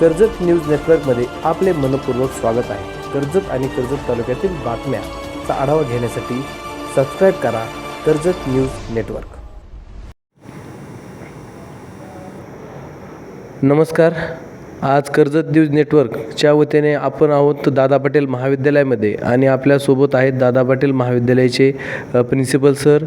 Karjat news नेटवर्कमध्ये आपले मनपूर्वक स्वागत आहे. कर्जत आणि कर्जत तालुक्यातील बातम्याचा आढावा घेण्यासाठी सबस्क्राईब करा कर्जत न्यूज नेटवर्क. नमस्कार. आज कर्जत न्यूज नेटवर्कच्या वतीने आपण आहोत दादा पाटील महाविद्यालयामध्ये आणि आपल्यासोबत आहेत दादा पाटील महाविद्यालयाचे प्रिन्सिपल सर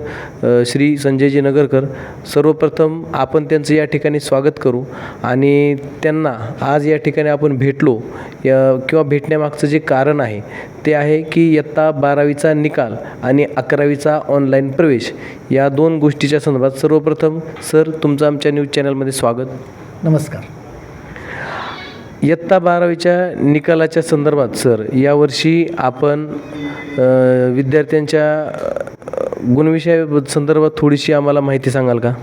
श्री संजयजी नगरकर. सर्वप्रथम आपण त्यांचं या ठिकाणी स्वागत करू आणि त्यांना आज या ठिकाणी आपण भेटलो या किंवा भेटण्यामागचं जे कारण आहे ते आहे की इयत्ता बारावीचा निकाल आणि अकरावीचा ऑनलाईन प्रवेश या दोन गोष्टीच्या संदर्भात सर्वप्रथम सर तुमचं आमच्या न्यूज चॅनलमध्ये स्वागत. नमस्कार. इयत्ता बारावीच्या निकालाच्या संदर्भात सर यावर्षी आपण विद्यार्थ्यांच्या गुणविषया संदर्भात थोडीशी आम्हाला माहिती सांगाल का?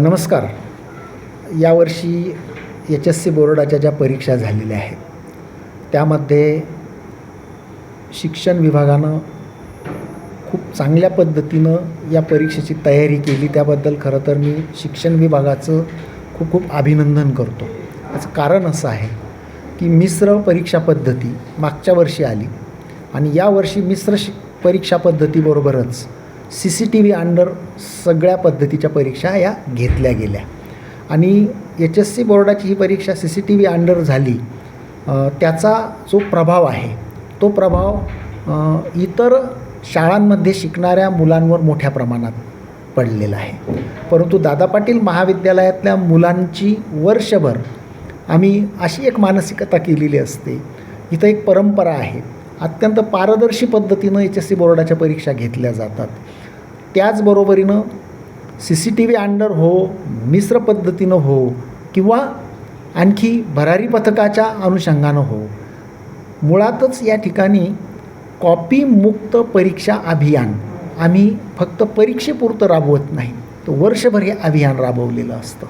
नमस्कार. यावर्षी एच एस सी बोर्डाच्या ज्या परीक्षा झालेल्या आहेत त्यामध्ये शिक्षण विभागानं खूप चांगल्या पद्धतीनं या परीक्षेची तयारी केली. त्याबद्दल खरं तर मी शिक्षण विभागाचं खूप खूप अभिनंदन करतो. याचं कारण असं आहे की मिश्र परीक्षा पद्धती मागच्या वर्षी आली. आणि यावर्षी मिश्र शि परीक्षा पद्धतीबरोबरच C C T V under सगळ्या पद्धतीच्या परीक्षा या घेतल्या गेल्या. आणि एच एस सी बोर्डाची ही परीक्षा C C T V under झाली त्याचा जो प्रभाव आहे तो प्रभाव इतर शाळांमध्ये शिकणाऱ्या मुलांवर मोठ्या प्रमाणात पडलेला आहे. परंतु दादा पाटील महाविद्यालयातल्या मुलांची वर्षभर आम्ही अशी एक मानसिकता केलेली असते. इथं एक परंपरा आहे. अत्यंत पारदर्शी पद्धतीनं एच एस सी बोर्डाच्या परीक्षा घेतल्या जातात. त्याचबरोबरीनं C C T V under हो मिश्र पद्धतीनं हो किंवा आणखी भरारी पथकाच्या अनुषंगानं हो. मुळातच या ठिकाणी कॉपीमुक्त परीक्षा अभियान आम्ही फक्त परीक्षेपुरतं राबवत नाही. तर वर्षभर हे अभियान राबवलेलं असतं.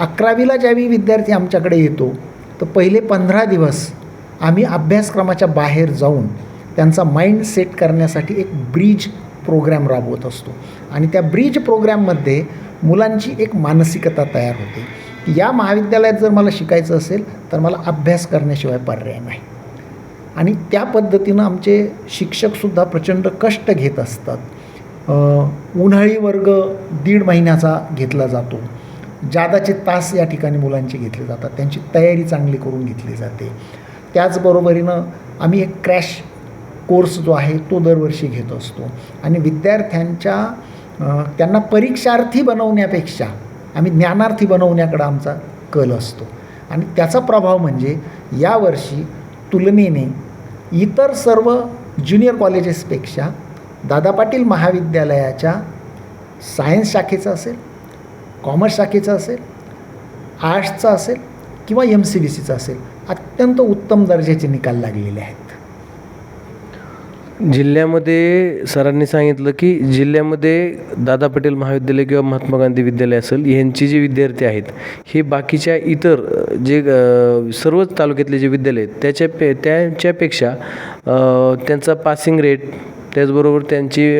अकरावीला ज्यावेळी विद्यार्थी आमच्याकडे येतो तर पहिले पंधरा दिवस आम्ही अभ्यासक्रमाच्या बाहेर जाऊन त्यांचा माइंड सेट करण्यासाठी एक ब्रिज प्रोग्रॅम राबवत असतो. आणि त्या ब्रिज प्रोग्रॅममध्ये मुलांची एक मानसिकता तयार होते. की या महाविद्यालयात जर मला शिकायचं असेल तर मला अभ्यास करण्याशिवाय पर्याय नाही. आणि त्या पद्धतीनं आमचे शिक्षकसुद्धा प्रचंड कष्ट घेत असतात. उन्हाळी वर्ग दीड महिन्याचा घेतला जातो. जादाचे तास या ठिकाणी मुलांचे घेतले जातात. त्यांची तयारी चांगली करून घेतली जाते. त्याचबरोबरीनं आम्ही एक क्रॅश कोर्स जो आहे तो दरवर्षी घेत असतो. आणि विद्यार्थ्यांच्या त्यांना परीक्षार्थी बनवण्यापेक्षा आम्ही ज्ञानार्थी बनवण्याकडं आमचा कल असतो. आणि त्याचा प्रभाव म्हणजे यावर्षी तुलनेने इतर सर्व ज्युनियर कॉलेजेसपेक्षा दादा पाटील महाविद्यालयाच्या सायन्स शाखेचं असेल कॉमर्स शाखेचं असेल आर्ट्सचं असेल किंवा एम सी बी सीचं असेल अत्यंत उत्तम दर्जाचे निकाल लागलेले आहेत. जिल्ह्यामध्ये सरांनी सांगितलं की जिल्ह्यामध्ये दादा पटेल महाविद्यालय किंवा महात्मा गांधी विद्यालय असेल यांची जे विद्यार्थी आहेत हे बाकीच्या इतर जे सर्वच तालुक्यातले जे विद्यालय आहेत त्याच्या पे त्यांच्यापेक्षा त्यांचा पासिंग रेट त्याचबरोबर त्यांची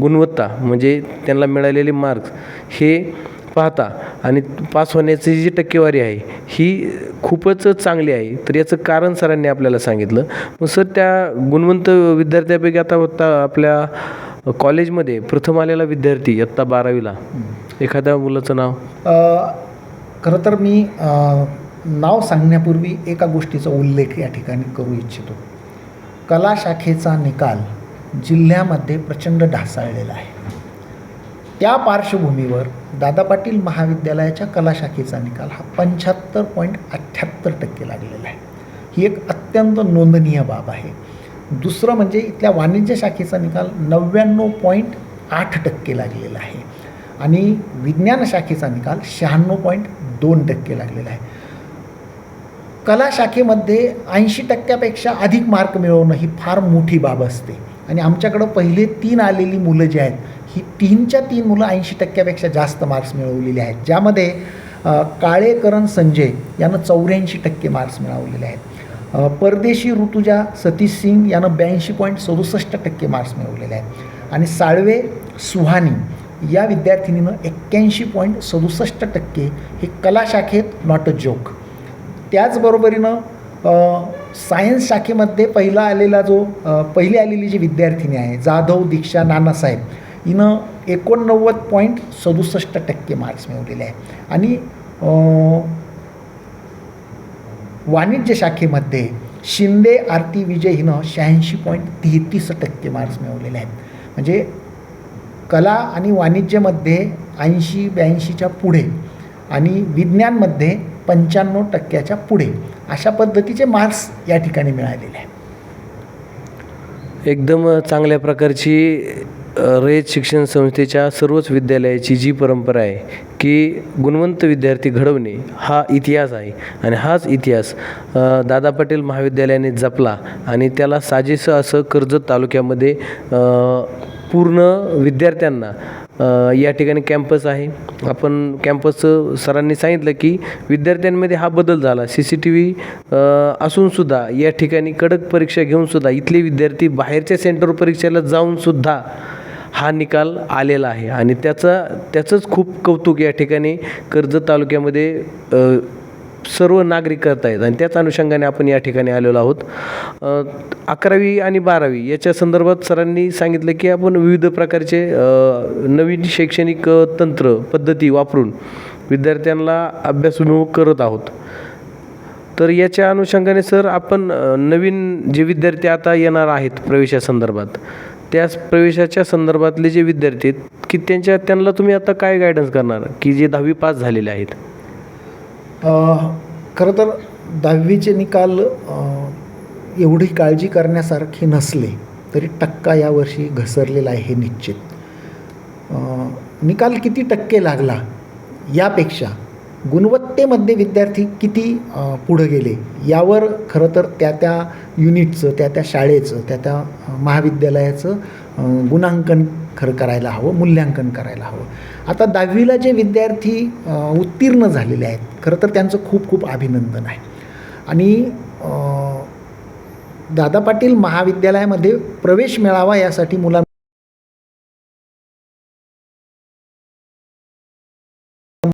गुणवत्ता म्हणजे त्यांना मिळालेले मार्क्स हे पाहता. आणि पास होण्याची जी टक्केवारी आहे ही खूपच चांगली आहे. तर याचं कारण सरांनी आपल्याला सांगितलं. मग सर त्या गुणवंत विद्यार्थ्यापैकी आता होता आपल्या कॉलेजमध्ये प्रथम आलेला विद्यार्थी इयत्ता बारावीला. एखाद्या मुलाचं नाव? खरं तर मी नाव सांगण्यापूर्वी एका गोष्टीचा उल्लेख या ठिकाणी करू इच्छितो. कला शाखेचा निकाल जिल्ह्यामध्ये प्रचंड ढासाळलेला आहे. त्या पार्श्वभूमीवर दादा पाटील महाविद्यालयाच्या कला शाखेचा निकाल हा पंच्याहत्तर पॉईंट अठ्ठ्याहत्तर टक्के लागलेला आहे. ही एक अत्यंत नोंदनीय बाब आहे. दुसरं म्हणजे इथल्या वाणिज्य शाखेचा निकाल नव्याण्णव पॉईंट आठ टक्के लागलेला आहे. आणि विज्ञान शाखेचा निकाल शहाण्णव पॉईंट दोन टक्के लागलेला आहे. कला शाखेमध्ये ऐंशी टक्क्यापेक्षा अधिक मार्क मिळवणं ही फार मोठी बाब असते. आणि आमच्याकडं पहिले तीन आलेली मुलं जी आहेत ही तीनच्या तीन मुलं ऐंशी टक्क्यापेक्षा जास्त मार्क्स मिळवलेली आहेत. ज्यामध्ये काळेकरण संजय यानं चौऱ्याऐंशी टक्के मार्क्स मिळवलेले आहेत. परदेशी ऋतुजा सतीश सिंग यानं ब्याऐंशी पॉईंट सदुसष्ट टक्के मार्क्स मिळवलेले आहेत. आणि साळवे सुहानी या विद्यार्थिनीनं एक्क्याऐंशी पॉईंट सदुसष्ट टक्के हे कला शाखेत नॉट अ जोक त्याचबरोबरीनं सायन्स शाखेमध्ये पहिला आलेला जो पहिली आलेली जी विद्यार्थिनी आहे जाधव दीक्षा नानासाहेब हिनं एकोणनव्वद पॉईंट सदुसष्ट टक्के मार्क्स मिळवलेले आहे. आणि वाणिज्य शाखेमध्ये शिंदे आरती विजय हिनं शहाऐंशी पॉईंट तेहतीस टक्के मार्क्स मिळवलेले आहेत. म्हणजे कला आणि वाणिज्यमध्ये ऐंशी ब्याऐंशीच्या पुढे आणि विज्ञानमध्ये पंच्याण्णव टक्क्याच्या पुढे अशा पद्धतीचे मार्क्स या ठिकाणी मिळालेले आहेत. एकदम चांगल्या प्रकारची रयत शिक्षण संस्थेच्या सर्वच विद्यालयाची जी परंपरा आहे की गुणवंत विद्यार्थी घडवणे हा इतिहास आहे. आणि हाच इतिहास दादा पटेल महाविद्यालयाने जपला आणि त्याला साजेसं असं कर्जत तालुक्यामध्ये पूर्ण विद्यार्थ्यांना या ठिकाणी कॅम्पस आहे. आपण कॅम्पसचं सरांनी सांगितलं की विद्यार्थ्यांमध्ये हा बदल झाला. सी सी टी व्ही असूनसुद्धा या ठिकाणी कडक परीक्षा घेऊनसुद्धा इथले विद्यार्थी बाहेरच्या सेंटर परीक्षेला जाऊनसुद्धा हा निकाल आलेला आहे. आणि त्याचा त्याचंच खूप कौतुक या ठिकाणी कर्जत तालुक्यामध्ये सर्व नागरिक करत आहेत आणि त्याच अनुषंगाने आपण या ठिकाणी आलेलो आहोत. अकरावी आणि बारावी याच्या संदर्भात सरांनी सांगितलं की आपण विविध प्रकारचे नवीन शैक्षणिक तंत्र पद्धती वापरून विद्यार्थ्यांना अभ्यासोन्मुख करत आहोत. तर याच्या अनुषंगाने सर आपण नवीन जे विद्यार्थी आता येणार आहेत प्रवेशासंदर्भात त्याच प्रवेशाच्या संदर्भातले जे विद्यार्थी आहेत की त्यांच्या त्यांना तुम्ही आता काय गायडन्स करणार? की जे दहावी पास झालेले आहेत? खरं तर दहावीचे निकाल एवढी काळजी करण्यासारखे नसले तरी टक्का यावर्षी घसरलेला आहे हे निश्चित. निकाल किती टक्के लागला यापेक्षा गुणवत्तेमध्ये विद्यार्थी किती पुढं गेले यावर खरं तर त्या त्या युनिटचं त्या त्या शाळेचं त्या त्या महाविद्यालयाचं गुणांकन खरं करायला हवं मूल्यांकन करायला हवं. आता दहावीला जे विद्यार्थी उत्तीर्ण झालेले आहेत खरं तर त्यांचं खूप खूप अभिनंदन आहे. आणि दादा पाटील महाविद्यालयामध्ये प्रवेश मिळावा यासाठी मुलांना